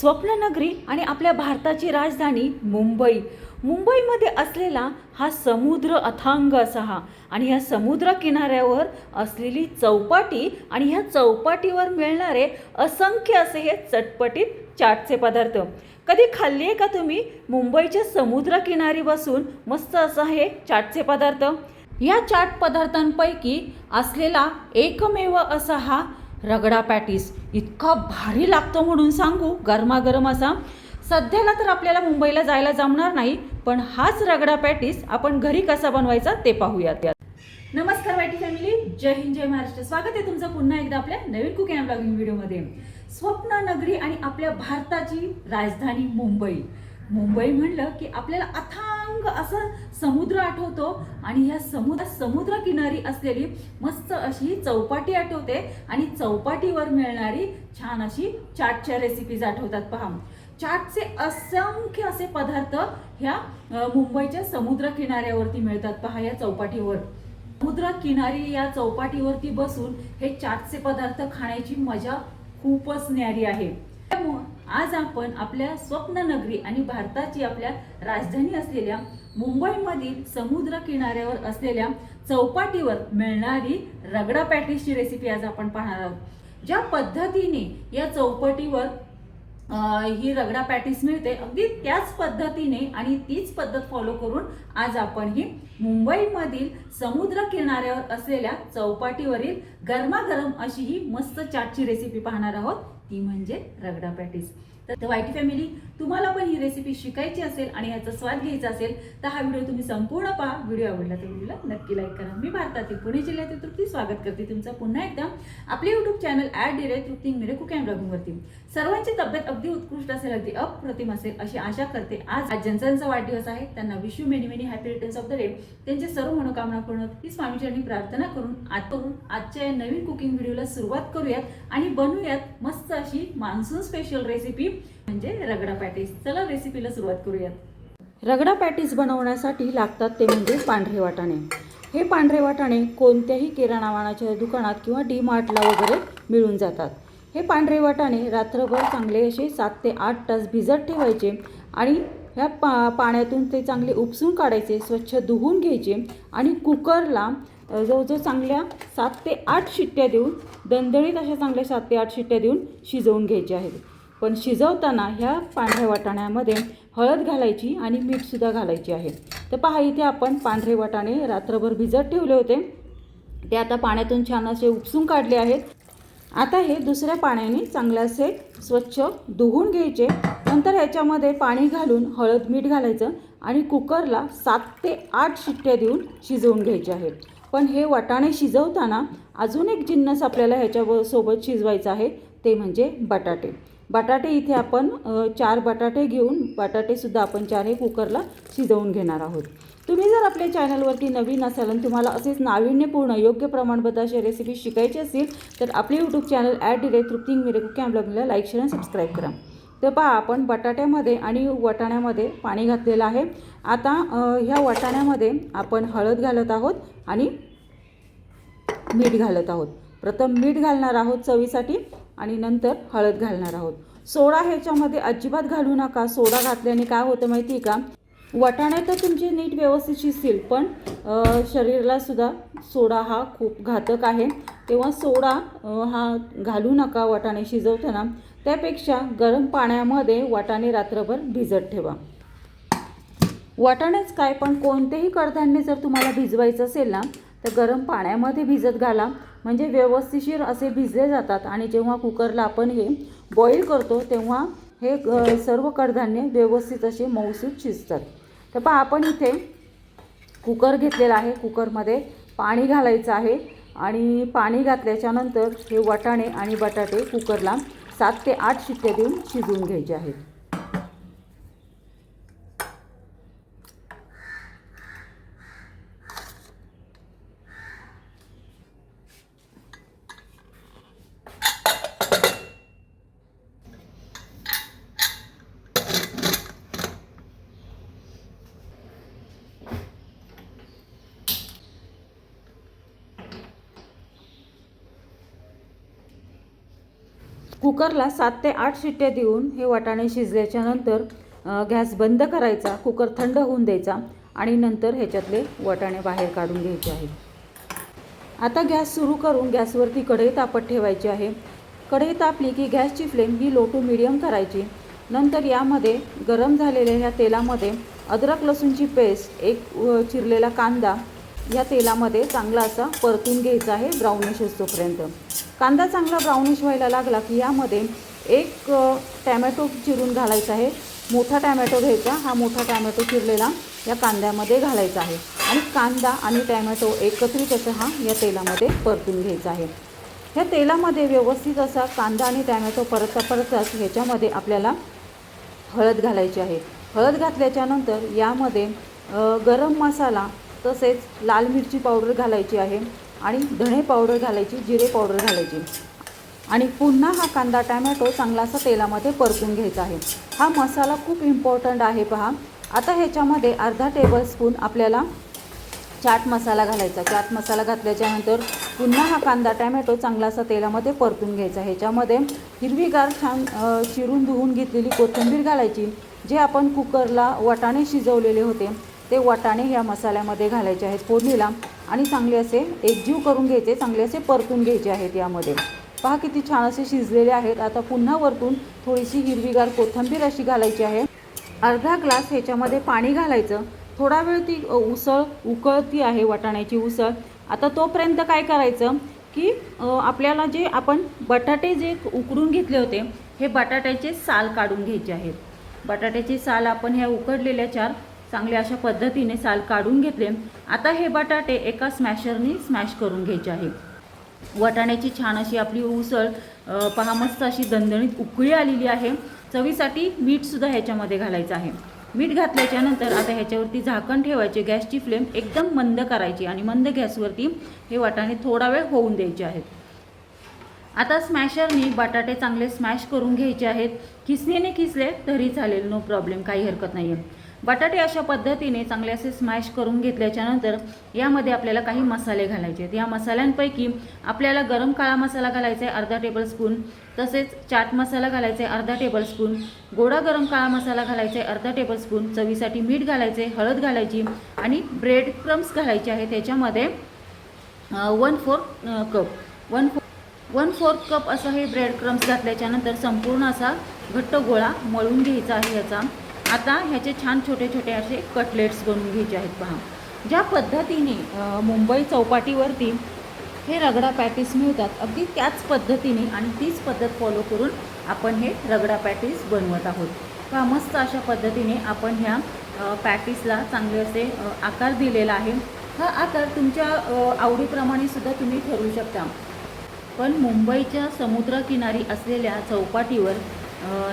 स्वप्ननगरी आणि आपल्या भारताची राजधानी मुंबई. मुंबईमध्ये असलेला हा समुद्र अथांग असा हा आणि ह्या समुद्र किनाऱ्यावर असलेली चौपाटी आणि ह्या चौपाटीवर मिळणारे असंख्य असे हे चटपटीत चाटचे पदार्थ. कधी खाल्ली आहे का तुम्ही मुंबईच्या समुद्रकिनारी बसून मस्त असं हे चाटचे पदार्थ? या चाट पदार्थांपैकी असलेला एकमेव असा हा रगडा पॅटीस. इतका भारी लागतो म्हणून सांगू गरमागरम असा. सध्याला तर आपल्याला मुंबईला जायला जमणार नाही पण हाच रगडा पॅटीस आपण घरी कसा बनवायचा ते पाहूयात. नमस्कार वाईटी फॅमिली. जय हिंद जय महाराष्ट्र. स्वागत आहे तुमचं पुन्हा एकदा आपल्या नवीन कुकिंग ब्लॉगिंग व्हिडिओमध्ये. स्वप्न नगरी आणि आपल्या भारताची राजधानी मुंबई. मुंबई म्हणलं की आपल्याला अथांग असं समुद्र आठवतो आणि ह्या समुद्र समुद्र किनारी असलेली मस्त अशी चौपाटी आठवते आणि चौपाटीवर मिळणारी छान अशी चाटच्या रेसिपीज आठवतात पहा. चाटचे असंख्य असे पदार्थ ह्या मुंबईच्या समुद्र किनाऱ्यावरती मिळतात पहा या चौपाटीवर. समुद्र किनारी या चौपाटीवरती बसून हे चाटचे पदार्थ खाण्याची मजा खूपच न्यारी आहे. त्यामुळं आज आपण आपल्या स्वप्ननगरी आणि भारताची आपल्या राजधानी असलेल्या मुंबईमधील समुद्र किनाऱ्यावर असलेल्या चौपाटीवर मिळणारी रगडा पॅटीसची रेसिपी आज आपण पाहणार आहोत. ज्या पद्धतीने या चौपाटीवर ही रगडा पॅटीस मिळते अगदी त्याच पद्धतीने आणि तीच पद्धत फॉलो करून आज आपण ही मुंबईमधील समुद्र किनाऱ्यावर असलेल्या चौपाटीवरील गरमागरम अशी ही मस्त चाटची रेसिपी पाहणार आहोत. ती म्हणजे रगडा पॅटीस. तर वाईटी फॅमिली तुम्हाला पण ही रेसिपी शिकायची असेल आणि याचा स्वाद घ्यायचा असेल तर हा व्हिडिओ तुम्ही संपूर्ण पहा. व्हिडिओ आवडला तर व्हिडिओला नक्की लाईक करा. मी भारतातील पुणे जिल्ह्यातील तृप्ती स्वागत करते तुमचं पुन्हा एकदा. आपले YouTube channel at the rate Trupti Mire cook and ब्लॉगिंगवरती सर्वांची तब्येत अगदी उत्कृष्ट असेल अगदी अप्रतिम असेल अशी आशा करते. आज आज ज्यांचा वाढदिवस आहे. त्यांना wish you many many happy returns of the day त्यांचे सर्व मनोकामना पूर्ण ही स्वामीचरणी प्रार्थना करून आज करून आजच्या या नवीन कुकिंग व्हिडिओला सुरुवात करूयात आणि बनवूयात मस्त अशी मान्सून स्पेशल रेसिपी म्हणजे रगडा पॅटीस. चला रेसिपीला सुरुवात करूयात. रगडा पॅटीस बनवण्यासाठी लागतात ते म्हणजे पांढरे वाटाणे. हे पांढरे वाटाणे कोणत्याही किराणा वाणाच्या दुकानात किंवा डी मार्टला वगैरे मिळून जातात. हे पांढरे वाटाणे रात्रभर चांगले असे सात ते आठ तास भिजत ठेवायचे आणि ह्या पा पाण्यातून ते चांगले उपसून काढायचे स्वच्छ धुवून घ्यायचे आणि कुकरला जवळजवळ चांगल्या सात ते आठ शिट्ट्या देऊन दणदणीत अशा चांगल्या सात ते आठ शिट्ट्या देऊन शिजवून घ्यायचे आहेत. पण शिजवताना ह्या पांढऱ्या वाटाण्यामध्ये हळद घालायची आणि मीठसुद्धा घालायची आहे. तर पहा इथे आपण पांढरे वाटाणे रात्रभर भिजत ठेवले होते. ते आता पाण्यातून छान असे उपसून काढले आहेत. आता हे दुसऱ्या पाण्याने चांगले असे स्वच्छ धुवून घ्यायचे. नंतर ह्याच्यामध्ये पाणी घालून हळद मीठ घालायचं आणि कुकरला सात ते आठ शिट्ट्या देऊन शिजवून घ्यायचे आहेत. पण हे वाटाणे शिजवताना अजून एक जिन्नस आपल्याला ह्याच्या सोबत आहे. ते म्हणजे बटाटे. बटाटे इथे आपण चार बटाटे घेऊन बटाटेसुद्धा आपण चार हे कुकरला शिजवून घेणार आहोत. तुम्ही जर आपल्या चॅनलवरती नवीन असाल आणि तुम्हाला असेच नाविन्यपूर्ण योग्य प्रमाणबद्ध अशा रेसिपी शिकायची असेल तर आपले यूट्यूब चॅनल ॲड डिरे तृप्तिंग मिरे कॅम ब्लॉगला लाईक शेअर आणि सबस्क्राईब करा. तर पहा आपण बटाट्यामध्ये आणि वटाण्यामध्ये पाणी घातलेलं आहे. आता ह्या वटाण्यामध्ये आपण हळद घालत आहोत आणि मीठ घालत आहोत. प्रथम मीठ घालणार आहोत चवीसाठी. आणि नंतर हळद घालणार आहोत. सोडा ह्याच्यामध्ये अजिबात घालू नका. सोडा घातल्याने काय होतं माहिती आहे का? वाटाणे तर तुमचे नीट व्यवस्थित शिजतील पण शरीराला सुद्धा सोडा हा खूप घातक आहे. तेव्हा सोडा हा घालू नका वाटाणे शिजवताना. त्यापेक्षा गरम पाण्यामध्ये वाटाणे रात्रभर भिजत ठेवा. वाटाणेच काय पण कोणतेही कडधान्य जर तुम्हाला भिजवायचं असेल ना तर गरम पाण्यामध्ये भिजत घाला. म्हणजे व्यवस्थिशीर असे भिजले जातात आणि जेव्हा कुकरला आपण हे बॉईल करतो तेव्हा हे सर्व कडधान्य व्यवस्थित असे मऊसूत शिजतात. तर पहा आपण इथे कुकर घेतलेला आहे. कुकरमध्ये पाणी घालायचं आहे आणि पाणी घातल्याच्यानंतर हे वाटाणे आणि बटाटे कुकरला सात ते आठ शिट्ट्या देऊन शिजवून घ्यायचे आहेत. कुकरला सात ते आठ शिट्ट्या देऊन हे वाटाणे शिजल्याच्यानंतर गॅस बंद करायचा कुकर थंड होऊन द्यायचा आणि नंतर ह्याच्यातले वाटाणे बाहेर काढून घ्यायचे आहेत. आता गॅस सुरू करून गॅसवरती कढई तापत ठेवायची आहे. कढई तापली की गॅसची फ्लेम ही लो टू मिडियम करायची. नंतर यामध्ये गरम झालेल्या ह्या तेलामध्ये अद्रक लसूणची पेस्ट एक चिरलेला कांदा या तेलामध्ये चांगला असा परतून घ्यायचा आहे ब्राऊनिश असतोपर्यंत कांदा चांगला ब्राउनिश व्हायला लागला की यामध्ये एक टॅमॅटो चिरून घालायचा आहे. मोठा टॅमॅटो घ्यायचा हा मोठा टॅमॅटो चिरलेला या कांद्यामध्ये घालायचा आहे. आणि कांदा आणि टॅमॅटो एकत्रित असं हा या तेलामध्ये परतून घ्यायचा आहे. ह्या तेलामध्ये व्यवस्थित असा कांदा आणि टॅमॅटो परतता परतताच ह्याच्यामध्ये आपल्याला हळद घालायची आहे. हळद घातल्याच्यानंतर यामध्ये गरम मसाला तसेच लाल मिरची पावडर घालायची आहे. आणि धणे पावडर घालायची जिरे पावडर घालायची. आणि पुन्हा हा कांदा टॅमॅटो चांगलासा तेलामध्ये परतून घ्यायचा आहे. हा मसाला खूप इम्पॉर्टंट आहे पहा. आता ह्याच्यामध्ये अर्धा टेबलस्पून आपल्याला चाट मसाला घालायचा. चाट मसाला घातल्याच्यानंतर पुन्हा हा कांदा टॅमॅटो चांगलासा तेलामध्ये परतून घ्यायचा. ह्याच्यामध्ये हिरवीगार छान चिरून धुवून घेतलेली कोथिंबीर घालायची जे आपण कुकरला वाटाणे शिजवलेले होते ते वाटाणे या मसाल्यामध्ये घालायचे आहेत फोडणीला. आणि चांगले असे एकजीव करून घ्यायचे चांगले असे परतून घ्यायचे आहेत यामध्ये. पहा किती छान असे शिजलेले आहेत. आता पुन्हा वरतून थोडीशी हिरवीगार कोथिंबीर अशी घालायची आहे. अर्धा ग्लास ह्याच्यामध्ये पाणी घालायचं. थोडा वेळ ती उसळ उकळती आहे वाटाण्याची उसळ. आता तोपर्यंत काय करायचं की आपल्याला जे आपण बटाटे जे उकडून घेतले होते हे बटाट्याचे साल काढून घ्यायचे आहेत. बटाट्याची साल आपण ह्या उकडलेल्या चार चांगल्या अशा पद्धतीने साल काढून घेतले. आता हे बटाटे एका स्मॅशरने स्मॅश करून घ्यायचे आहे. वाटाण्याची छान अशी आपली उसळ पहा मस्त अशी दणदणीत उकळी आलेली आहे. चवीसाठी मीठसुद्धा ह्याच्यामध्ये घालायचं आहे. मीठ घातल्याच्या नंतर आता ह्याच्यावरती झाकण ठेवायचे. गॅसची फ्लेम एकदम मंद करायची आणि मंद गॅसवरती हे वाटाणे थोडा वेळ होऊन द्यायचे आहेत. आता स्मॅशरनी बटाटे चांगले स्मॅश करून घ्यायचे आहेत. खिसणीने खिसले तरी चालेल नो प्रॉब्लेम काही हरकत नाही आहे बटाटे अशा पद्धतीने चांगले असे स्मॅश करून घेतल्याच्यानंतर यामध्ये आपल्याला काही मसाले घालायचे आहेत. या मसाल्यांपैकी आपल्याला गरम काळा मसाला घालायचा आहे अर्धा टेबलस्पून तसेच चाट मसाला घालायचा आहे अर्धा टेबलस्पून गोडा गरम काळा मसाला घालायचा आहे अर्धा टेबलस्पून चवीसाठी मीठ घालायचे हळद घालायची आणि ब्रेड क्रम्स घालायचे आहे त्याच्यामध्ये one fourth cup one four one fourth cup असं हे ब्रेड क्रम्स घातल्याच्यानंतर संपूर्ण असा घट्ट गोळा मळून घ्यायचा आहे याचा. आता ह्याचे छान छोटे छोटे असे कटलेट्स बनवून घ्यायचे आहेत पहा. ज्या पद्धतीने मुंबई चौपाटीवरती हे रगडा पॅटीस मिळतात अगदी त्याच पद्धतीने आणि तीच पद्धत फॉलो करून आपण हे रगडा पॅटीस बनवत आहोत. का मस्त अशा पद्धतीने आपण ह्या पॅटीसला चांगले असे आकार दिलेला आहे. हा आकार तुमच्या आवडीप्रमाणे सुद्धा तुम्ही ठरवू शकता. पण मुंबईच्या समुद्रकिनारी असलेल्या चौपाटीवर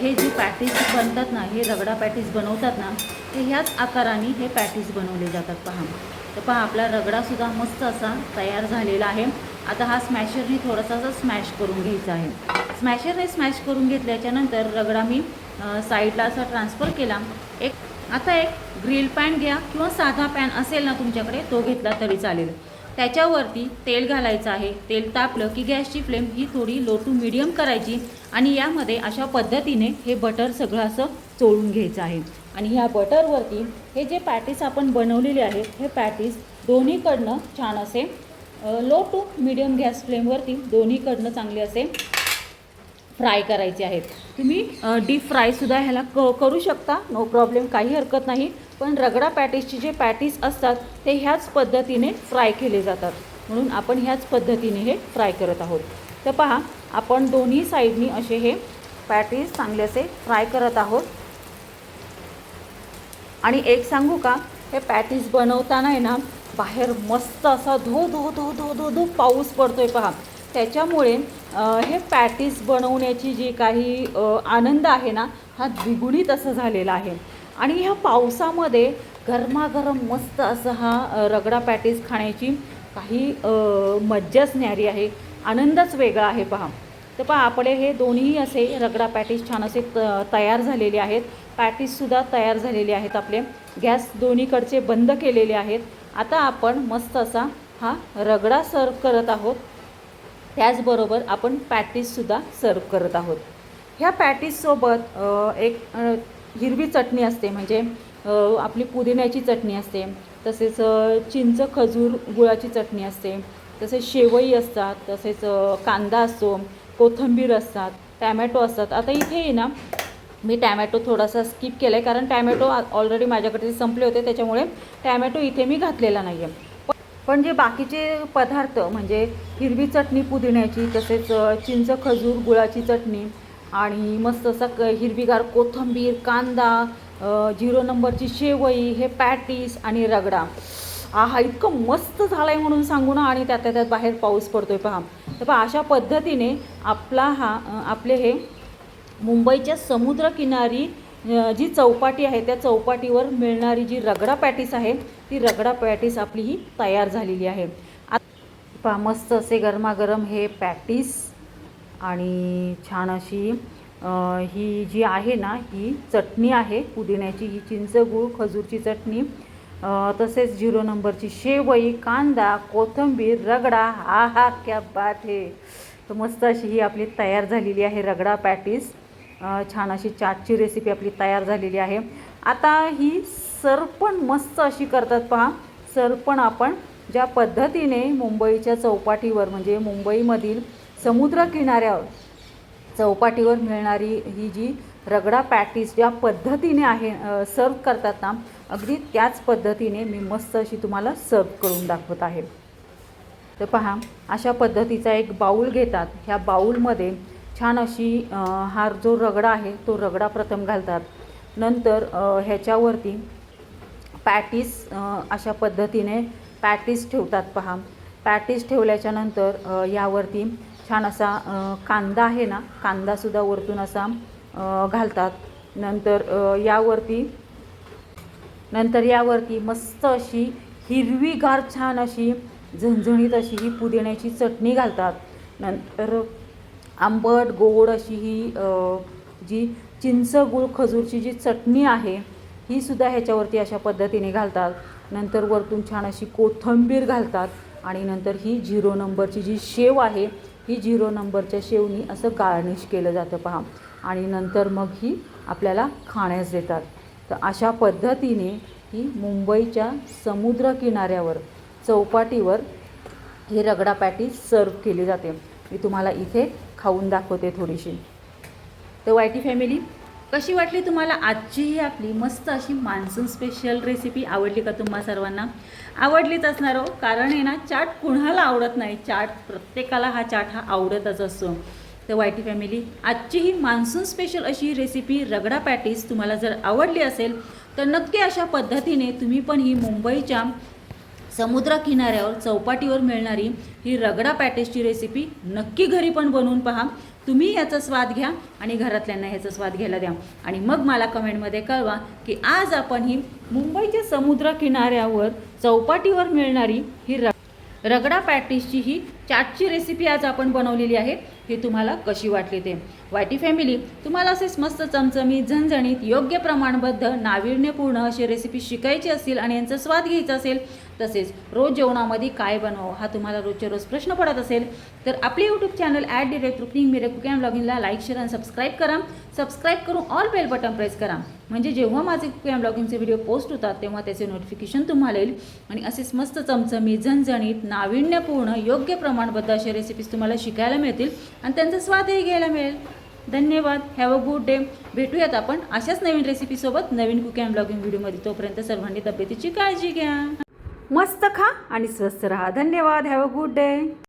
हे जे पॅटीस बनतात ना हे रगडा पॅटीस बनवतात ना ते ह्याच आकाराने हे पॅटीस बनवले जातात. पहा. तर पहा आपला रगडासुद्धा मस्त असा तयार झालेला आहे. आता हा स्मॅशरने थोडासा असा स्मॅश करून घ्यायचा आहे. स्मॅशरने स्मॅश करून घेतल्याच्यानंतर रगडा मी साईडला असा ट्रान्सफर केला. एक आता एक ग्रिल पॅन घ्या किंवा साधा पॅन असेल ना तुमच्याकडे तो घेतला तरी चालेल. त्याच्यावरती तेल घालायचं आहे. तेल तापलं की गॅसची फ्लेम ही थोडी लो टू मिडियम करायची. आणि यामध्ये अशा पद्धतीने हे बटर सगळं असं चोळून घ्यायचं आहे. आणि ह्या बटरवरती हे जे पॅटीस आपण बनवलेले आहेत हे पॅटीस दोन्हीकडनं छान असे लो टू मिडियम गॅस फ्लेमवरती दोन्हीकडनं चांगले असे फ्राय करायचे आहेत. तुम्ही डीप फ्रायसुद्धा ह्याला क करू शकता नो प्रॉब्लेम काही हरकत नाही. पण रगडा पॅटीसचे जे पॅटीस असतात ते ह्याच पद्धतीने फ्राय केले जातात. म्हणून आपण ह्याच पद्धतीने हे फ्राय करत आहोत. तर पहा आपण दोन्ही साईडनी असे हे पॅटीज चांगले असे फ्राय करत आहोत. आणि एक सांगू का हे पॅटीज बनवताना आहे ना बाहेर मस्त असा धो धो धो धो धो धो पाऊस पडतो आहे पहा. त्याच्यामुळे हे पॅटीस बनवण्याची जी काही आनंद आहे ना हा द्विगुणित असं झालेला आहे. आणि ह्या पावसामध्ये गरमागरम मस्त असं हा रगडा पॅटीस खाण्याची काही मज्जाच न्यारी आहे. आनंदच वेगळा आहे पहा. तर पहा आपले हे दोन्ही असे रगडा पॅटीस छान असे त तयार झालेले आहेत. पॅटीससुद्धा तयार झालेले आहेत आपले. गॅस दोन्हीकडचे बंद केलेले आहेत. आता आपण मस्त असा हा रगडा सर्व करत आहोत. त्याचबरोबर आपण पॅटीससुद्धा सर्व करत आहोत. ह्या पॅटीससोबत एक हिरवी चटणी असते. म्हणजे आपली पुदिन्याची चटणी असते. तसेच चिंच खजूर गुळाची चटणी असते. तसेच शेवई असतात तसेच कांदा असतो कोथिंबीर असतात टॅमॅटो असतात. आता इथे आहे ना मी टॅमॅटो थोडासा स्किप केला आहे कारण टॅमॅटो ऑलरेडी माझ्याकडे संपले होते त्याच्यामुळे टॅमॅटो इथे मी घातलेला नाही आहे पण जे बाकीचे पदार्थ म्हणजे हिरवी चटणी पुदिन्याची तसेच चिंच खजूर गुळाची चटणी आणि मस्त असा क हिरवीगार कोथिंबीर कांदा झिरो नंबरची शेवई हे पॅटीस आणि रगडा. आहा इतकं मस्त झालं आहे म्हणून सांगू ना आणि त्यातल्या त्यात बाहेर पाऊस पडतो आहे पहा. तर पहा अशा पद्धतीने आपला हा आपले हे मुंबईच्या समुद्रकिनारी जी चौपाटी आहे त्या चौपाटीवर मिळणारी जी रगडा पॅटीस आहे ती रगडा पॅटीस आपली ही तयार झालेली आहे. पहा मस्त असे गरमागरम हे पॅटीस आणि छान अशी ही जी आहे ना ही चटणी आहे पुदिन्याची ही चिंच गूळ खजूरची चटणी तसेच झिरो नंबरची शेवई कांदा कोथिंबीर रगडा हा हा क्या बात हे. तर मस्त अशी ही आपली तयार झालेली आहे रगडा पॅटीस. छान अशी चाटची रेसिपी आपली तयार झालेली आहे. आता ही सरपण मस्त अशी करतात पहा. सरपण आपण ज्या पद्धतीने मुंबईच्या चौपाटीवर म्हणजे मुंबईमधील समुद्रकिनाऱ्यावर चौपाटीवर मिळणारी ही जी रगडा पॅटीस ज्या पद्धतीने आहे सर्व करतात ना अगदी त्याच पद्धतीने मी मस्त अशी तुम्हाला सर्व करून दाखवत आहे. तर पहा अशा पद्धतीचा एक बाऊल घेतात. ह्या बाऊलमध्ये छान अशी हा जो रगडा आहे तो रगडा प्रथम घालतात. नंतर ह्याच्यावरती पॅटीस अशा पद्धतीने पॅटीस ठेवतात पहा. पॅटीस ठेवल्याच्या नंतर यावरती छान असा कांदा आहे ना कांदासुद्धा वरतून असा घालतात. नंतर यावरती नंतर यावरती मस्त अशी हिरवीगार छान अशी झणझणीत अशी ही पुदिन्याची चटणी घालतात. नंतर आंबट गोड अशी ही जी चिंच गुळ खजूरची जी चटणी आहे ही सुद्धा ह्याच्यावरती अशा पद्धतीने घालतात. नंतर वरतून छान अशी कोथिंबीर घालतात आणि नंतर ही झिरो नंबरची जी शेव आहे ही झिरो नंबरच्या शेवनी असं गार्निश केलं जातं पहा. आणि नंतर मग ही आपल्याला खाण्यास देतात. तर अशा पद्धतीने ही मुंबईच्या समुद्रकिनाऱ्यावर चौपाटीवर ही रगडा पॅटी सर्व केली जाते. मी तुम्हाला इथे खाऊन दाखवते थोडीशी. तर वायटी फॅमिली कशी वाटली तुम्हाला आजची ही आपली मस्त अशी मान्सून स्पेशल रेसिपी आवडली का तुम्हा सर्वांना? आवडलीच असणार हो कारण आहे ना चाट कुणाला आवडत नाही? चाट प्रत्येकाला हा चाट हा आवडतच असतो. तर वायटी फॅमिली आजची ही मान्सून स्पेशल अशी रेसिपी रगडा पॅटीस तुम्हाला जर आवडली असेल तर नक्की अशा पद्धतीने तुम्ही पण ही मुंबईच्या समुद्रकिनाऱ्यावर चौपाटीवर मिळणारी ही रगडा पॅटेसची रेसिपी नक्की घरी पण बनवून पहा. तुम्ही याचा स्वाद घ्या आणि घरातल्यांना ह्याचा स्वाद घ्यायला द्या. आणि मग मला कमेंटमध्ये कळवा की आज आपण ही मुंबईच्या समुद्रकिनाऱ्यावर चौपाटीवर मिळणारी ही र रगडा पॅटीसची ही चाटची रेसिपी आज आपण बनवलेली आहे. ही तुम्हाला कशी वाटली ते? वायटी फॅमिली तुम्हाला असेच मस्त चमचमीत झणझणीत योग्य प्रमाणबद्ध नाविन्यपूर्ण अशी रेसिपी शिकायची असेल आणि यांचा स्वाद घ्यायचा असेल तसेच रोज जेवणामध्ये काय बनवावं हा तुम्हाला रोजच्या रोज प्रश्न पडत असेल तर आपले YouTube channel at the rate रुकनिंग Mire cook and ब्लॉगिंगला लाईक शेअर आणि सबस्क्राईब करा. सबस्क्राईब करून ऑल बेल बटन प्रेस करा. म्हणजे जेव्हा माझे कुक अँड ब्लॉगिंगचे व्हिडिओ पोस्ट होतात तेव्हा त्याचे नोटिफिकेशन तुम्हाला येईल. आणि असेच मस्त चमचमी झणझणीत नाविन्यपूर्ण योग्य प्रमाणबद्ध अशा रेसिपीज तुम्हाला शिकायला मिळतील. आणि त्यांचा स्वादही घ्यायला मिळेल. धन्यवाद. हॅव अ गुड डे भेटूयात आपण अशाच नवीन रेसिपीसोबत नवीन कुक अँड ब्लॉगिंग व्हिडिओमध्ये तोपर्यंत सर्वांनी तब्येतीची काळजी घ्या. मस्त खा आणि स्वस्थ राहा. धन्यवाद. Have a good day